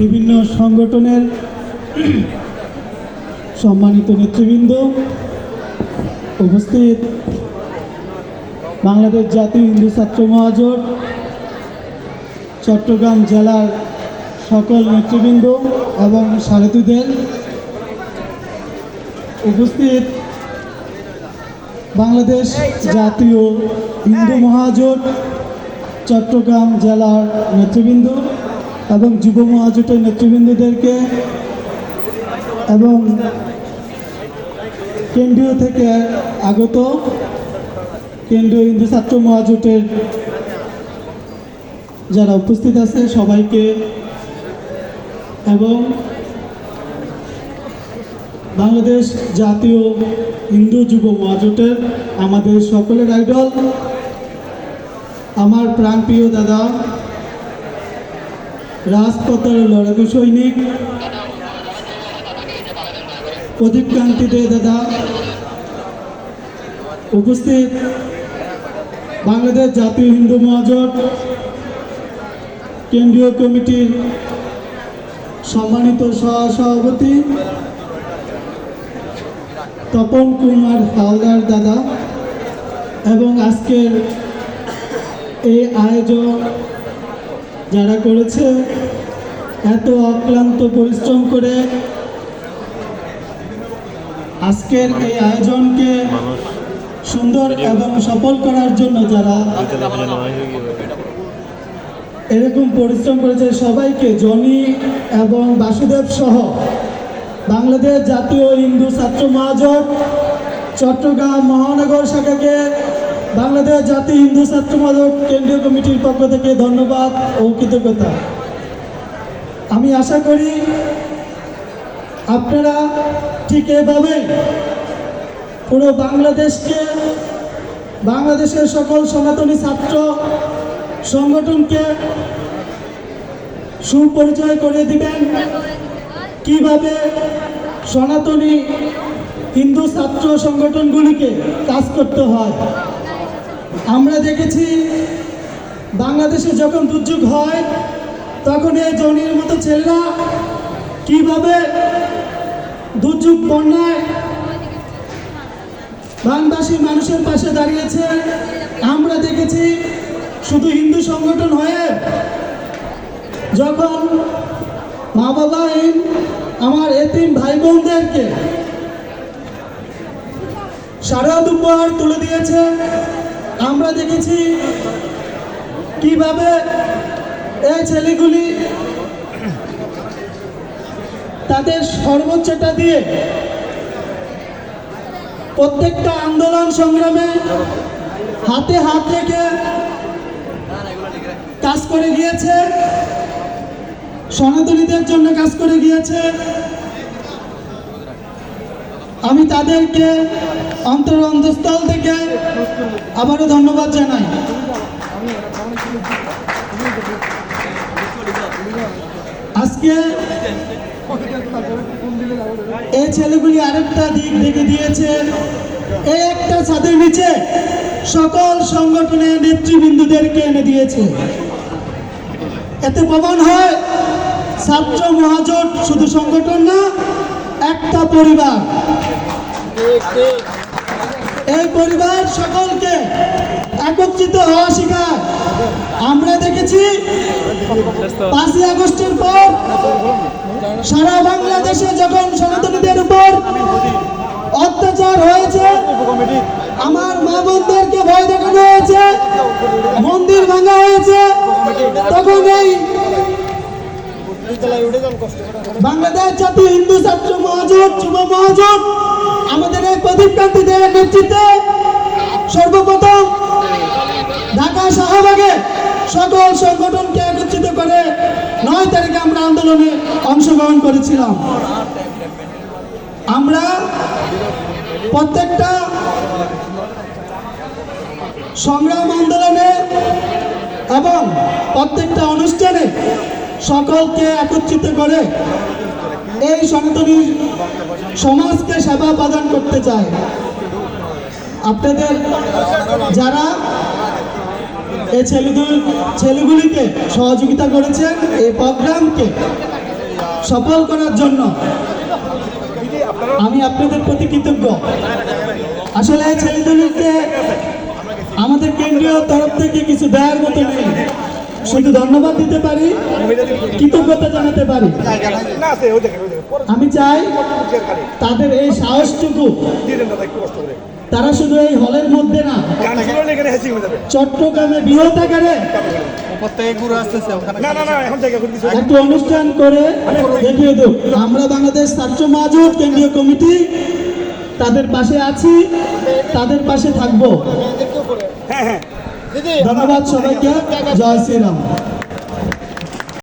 বিভিন্ন সংগঠনের সম্মানিত নেতৃবৃন্দ উপস্থিত। বাংলাদেশ জাতীয় হিন্দু ছাত্র মহাজোট, চট্টগ্রাম জেলার সকল নেতৃবৃন্দ এবং সারথীদের উপস্থিত। বাংলাদেশ জাতীয় হিন্দু মহাজোট, চট্টগ্রাম জেলার নেতৃবৃন্দ। এবং যুব মহাজোটের নেতৃবৃন্দদেরকে এবং কেন্দ্রীয় থেকে আগত কেন্দ্রীয় হিন্দু ছাত্র মহাজোটের যারা উপস্থিত আছে সবাইকে এবং বাংলাদেশ জাতীয় হিন্দু যুব মহাজোটের আমাদের সকলের আইডল আমার প্রাণপ্রিয় দাদা রাজপথের লড়াকু সৈনিক। প্রদীপ কান্তি দে দাদা উপস্থিত বাংলাদেশ জাতীয় হিন্দু মহাজোট কেন্দ্রীয় কমিটির সম্মানিত সহসভাপতি তপন কুমার হালদার দাদা এবং আজকের এই আয়োজন যারা করেছে এত অক্লান্ত পরিশ্রম করে আজকের এই আয়োজনকে সুন্দর এবং সফল করার জন্য যারা এরকম পরিশ্রম করেছে, সবাইকে জনি এবং বাসুদেব সহ বাংলাদেশ জাতীয় হিন্দু ছাত্র মহাজোট চট্টগ্রাম মহানগর শাখাকে বাংলাদেশ জাতি হিন্দু ছাত্র মাদক কেন্দ্রীয় কমিটির পক্ষ থেকে ধন্যবাদ ও কৃতজ্ঞতা। আমি আশা করি আপনারা ঠিক এভাবে পুরো বাংলাদেশকে, বাংলাদেশের সকল সনাতনী ছাত্র সংগঠনকে সুপরিচয় করে দিবেন। কীভাবে সনাতনী হিন্দু ছাত্র সংগঠনগুলিকে কাজ করতে হয় আমরা দেখেছি বাংলাদেশে যখন দুর্যোগ হয়, তখন এই জনির মতো ছেলেরা কীভাবে দুর্যোগ বন্যায় বানবাসী মানুষের পাশে দাঁড়িয়েছে, আমরা দেখেছি শুধু হিন্দু সংগঠন হয়ে যখন মা বাবাহীন আমার এতিম ভাই বোনদেরকে শারদ উপহার তুলে দিয়েছে আমরা দেখেছি কীভাবে এই ছেলেগুলি তাদের সর্বোচ্চটা দিয়ে প্রত্যেকটা আন্দোলন সংগ্রামে হাতে হাত রেখে কাজ করে গিয়েছে। সনাতনীদের জন্য কাজ করে গিয়েছে। আমি তাদেরকে অন্তর অন্তঃস্থল থেকে আবারও ধন্যবাদ জানাই। আজকে এই ছেলেগুলি আরেকটা দিক দেখে দিয়েছে। এই একটা ছাদের নিচে সকল সংগঠনের নেতৃবৃন্দুদেরকে এনে দিয়েছে। এতে প্রমাণ হয়, ছাত্র মহাজোট শুধু সংগঠন না একটা পরিবার। এই পরিবার সকলকে একত্রিত হওয়া শেখায় আমরা দেখেছি পাঁচই আগস্টের পর সারা বাংলাদেশে যখন সনাতনীদের উপর অত্যাচার হয়েছে, আমার মা বোনদেরকে ভয় দেখানো হয়েছে, মন্দির ভাঙা হয়েছে, তখন এই বাংলাদেশ জাতীয় হিন্দু যুব আমাদের এই প্রদীপ কান্তিদের নেতৃত্বে সর্বপ্রথম ঢাকা শাহবাগে সকল সংগঠনকে একত্রিত করে নয় তারিখে আমরা আন্দোলনে অংশগ্রহণ করেছিলাম। আমরা প্রত্যেকটা সংগ্রাম আন্দোলনে এবং প্রত্যেকটা অনুষ্ঠানে সকলকে একত্রিত করে এই সনাতনী সমাজকে সেবা প্রদান করতে চায়। আপনাদের যারা এই ছেলেগুলি ছেলেগুলিকে সহযোগিতা করেছেন, এই প্রোগ্রামকে সফল করার জন্য আমি আপনাদের প্রতি কৃতজ্ঞ। আসলে ছেলেদেরকে আমাদের কেন্দ্রীয় তরফ থেকে কিছু দেওয়ার মতো নেই। শুধু ধন্যবাদ দিতে পারি, কৃতজ্ঞতা জানাতে পারি। আমি চাই তাদের এই সাহসটুকু, তারা শুধু এই হলের মধ্যে না, চট্টগ্রামে বৃহৎ আকারে একটু অনুষ্ঠান করে দেখিয়ে দেব। আমরা বাংলাদেশ ছাত্র মহাজোট কেন্দ্রীয় কমিটি তাদের পাশে আছি, তাদের পাশে থাকব। হ্যাঁ হ্যাঁ ধন্যবাদ সবাইকে জয় শ্রীরাম।